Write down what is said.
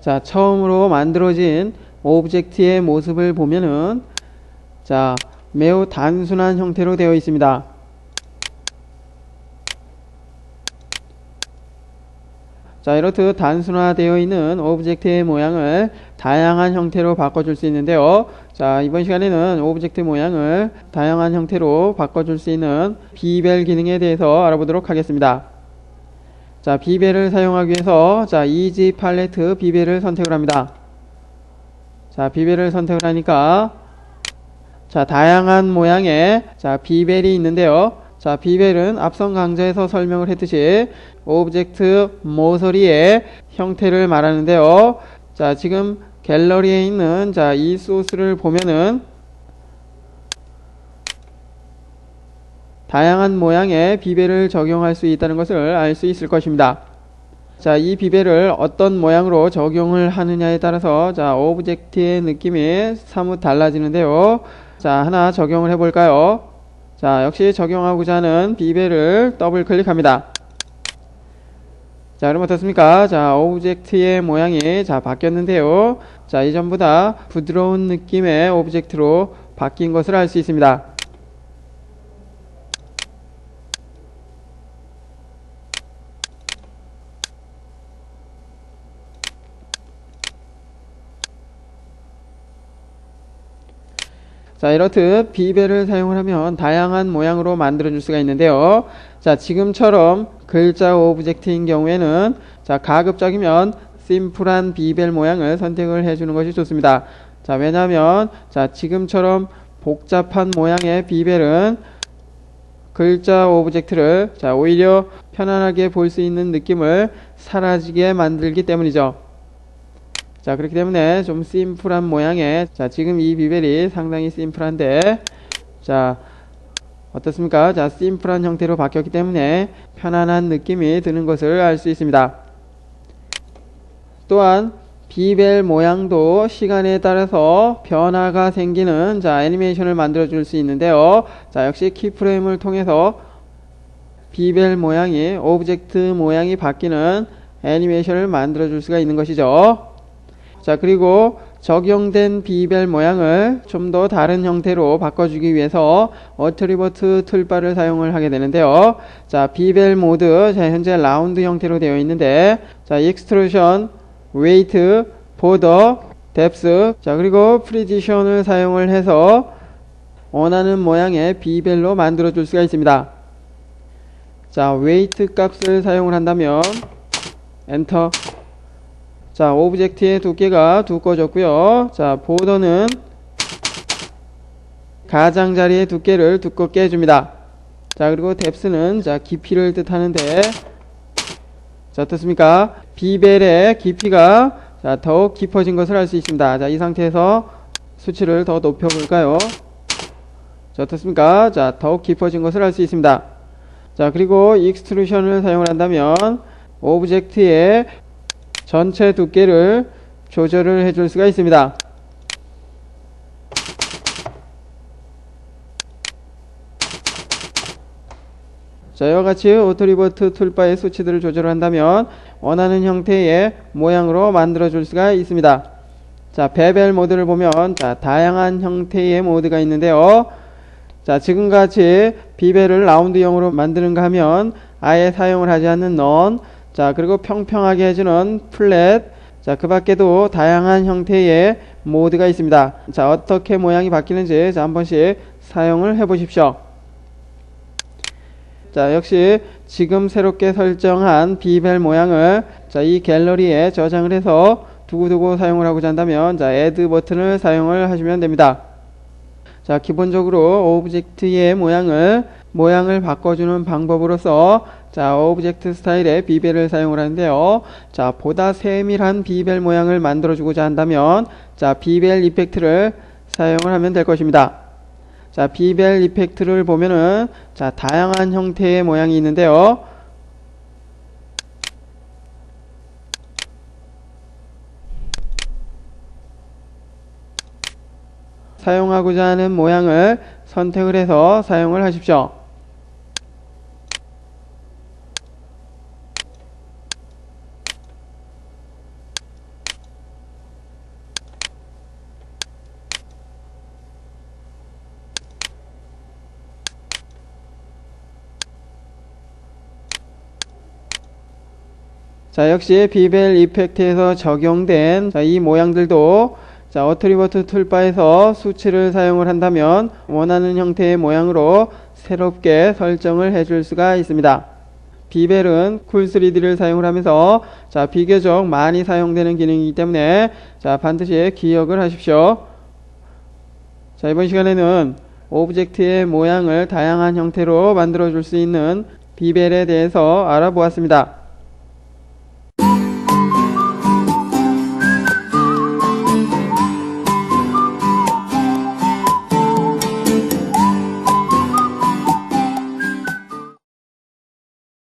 자, 처음으로 만들어진 오브젝트의 모습을 보면은 자, 매우 단순한 형태로 되어 있습니다. 자, 이렇듯 단순화되어 있는 오브젝트의 모양을 다양한 형태로 바꿔줄 수 있는데요. 자, 이번 시간에는 오브젝트 모양을 다양한 형태로 바꿔줄 수 있는 비벨 기능에 대해서 알아보도록 하겠습니다. 자, 비벨을 사용하기 위해서 자, 이지 팔레트 비벨을 선택을 합니다. 자, 비벨을 선택을 하니까 자, 다양한 모양의 자, 비벨이 있는데요. 자, 비벨은 앞선 강좌에서 설명을 했듯이 오브젝트 모서리의 형태를 말하는데요. 자, 지금 갤러리에 있는 자, 이 소스를 보면은 다양한 모양의 비벨을 적용할 수 있다는 것을 알 수 있을 것입니다. 자, 이 비벨을 어떤 모양으로 적용을 하느냐에 따라서 자, 오브젝트의 느낌이 사뭇 달라지는데요. 자, 하나 적용을 해 볼까요? 자, 역시 적용하고자 하는 비벨을 더블 클릭합니다. 자, 그럼 어떻습니까? 자, 오브젝트의 모양이 자, 바뀌었는데요. 자, 이전보다 부드러운 느낌의 오브젝트로 바뀐 것을 알 수 있습니다. 자, 이렇듯 비벨을 사용을 하면 다양한 모양으로 만들어 줄 수가 있는데요. 자, 지금처럼 글자 오브젝트인 경우에는 자, 가급적이면 심플한 비벨 모양을 선택을 해 주는 것이 좋습니다. 자, 왜냐하면 자, 지금처럼 복잡한 모양의 비벨은 글자 오브젝트를 자, 오히려 편안하게 볼 수 있는 느낌을 사라지게 만들기 때문이죠. 자 그렇기 때문에 좀 심플한 모양의 자 지금 이 비벨이 상당히 심플한데 자 어떻습니까? 자 심플한 형태로 바뀌었기 때문에 편안한 느낌이 드는 것을 알 수 있습니다. 또한 비벨 모양도 시간에 따라서 변화가 생기는 자 애니메이션을 만들어 줄 수 있는데요. 자 역시 키프레임을 통해서 비벨 모양이 오브젝트 모양이 바뀌는 애니메이션을 만들어 줄 수가 있는 것이죠 자, 그리고 적용된 비벨 모양을 좀 더 다른 형태로 바꿔주기 위해서 어트리버트 툴바를 사용을 하게 되는데요. 자, 비벨 모드, 자, 현재 라운드 형태로 되어 있는데, 자, 익스트루션, 웨이트, 보더, 뎁스, 자, 그리고 프리지션을 사용을 해서 원하는 모양의 비벨로 만들어 줄 수가 있습니다. 자, 웨이트 값을 사용을 한다면, 엔터, 자, 오브젝트의 두께가 두꺼워졌고요. 자, 보더는 가장자리의 두께를 두껍게 해줍니다. 자, 그리고 뎁스는 자, 깊이를 뜻하는데 자, 어떻습니까? 비벨의 깊이가 자, 더욱 깊어진 것을 알 수 있습니다. 자, 이 상태에서 수치를 더 높여 볼까요? 자, 어떻습니까? 자, 더욱 깊어진 것을 알 수 있습니다. 자, 그리고 익스트루션을 사용을 한다면 오브젝트의 전체 두께를 조절을 해줄 수가 있습니다. 자, 이와 같이 오토리버트 툴바의 수치들을 조절한다면 원하는 형태의 모양으로 만들어 줄 수가 있습니다. 자, 베벨 모드를 보면 자, 다양한 형태의 모드가 있는데요. 자, 지금같이 비벨을 라운드형으로 만드는가 하면 아예 사용을 하지 않는 넌 자, 그리고 평평하게 해주는 플랫. 자, 그 밖에도 다양한 형태의 모드가 있습니다. 자, 어떻게 모양이 바뀌는지 자, 한 번씩 사용을 해 보십시오. 자, 역시 지금 새롭게 설정한 비벨 모양을 자, 이 갤러리에 저장을 해서 두고두고 사용을 하고자 한다면 자, 애드 버튼을 사용을 하시면 됩니다. 자, 기본적으로 오브젝트의 모양을 모양을 바꿔주는 방법으로서 자, 오브젝트 스타일의 비벨을 사용을 하는데요. 자, 보다 세밀한 비벨 모양을 만들어 주고자 한다면, 자, 비벨 이펙트를 사용을 하면 될 것입니다. 자, 비벨 이펙트를 보면은, 자, 다양한 형태의 모양이 있는데요. 사용하고자 하는 모양을 선택을 해서 사용을 하십시오. 자, 역시 비벨 이펙트에서 적용된 자, 이 모양들도 자, 어트리버트 툴바에서 수치를 사용을 한다면 원하는 형태의 모양으로 새롭게 설정을 해줄 수가 있습니다. 비벨은 쿨3D를 사용을 하면서 자, 비교적 많이 사용되는 기능이기 때문에 자, 반드시 기억을 하십시오. 자, 이번 시간에는 오브젝트의 모양을 다양한 형태로 만들어 줄 수 있는 비벨에 대해서 알아보았습니다.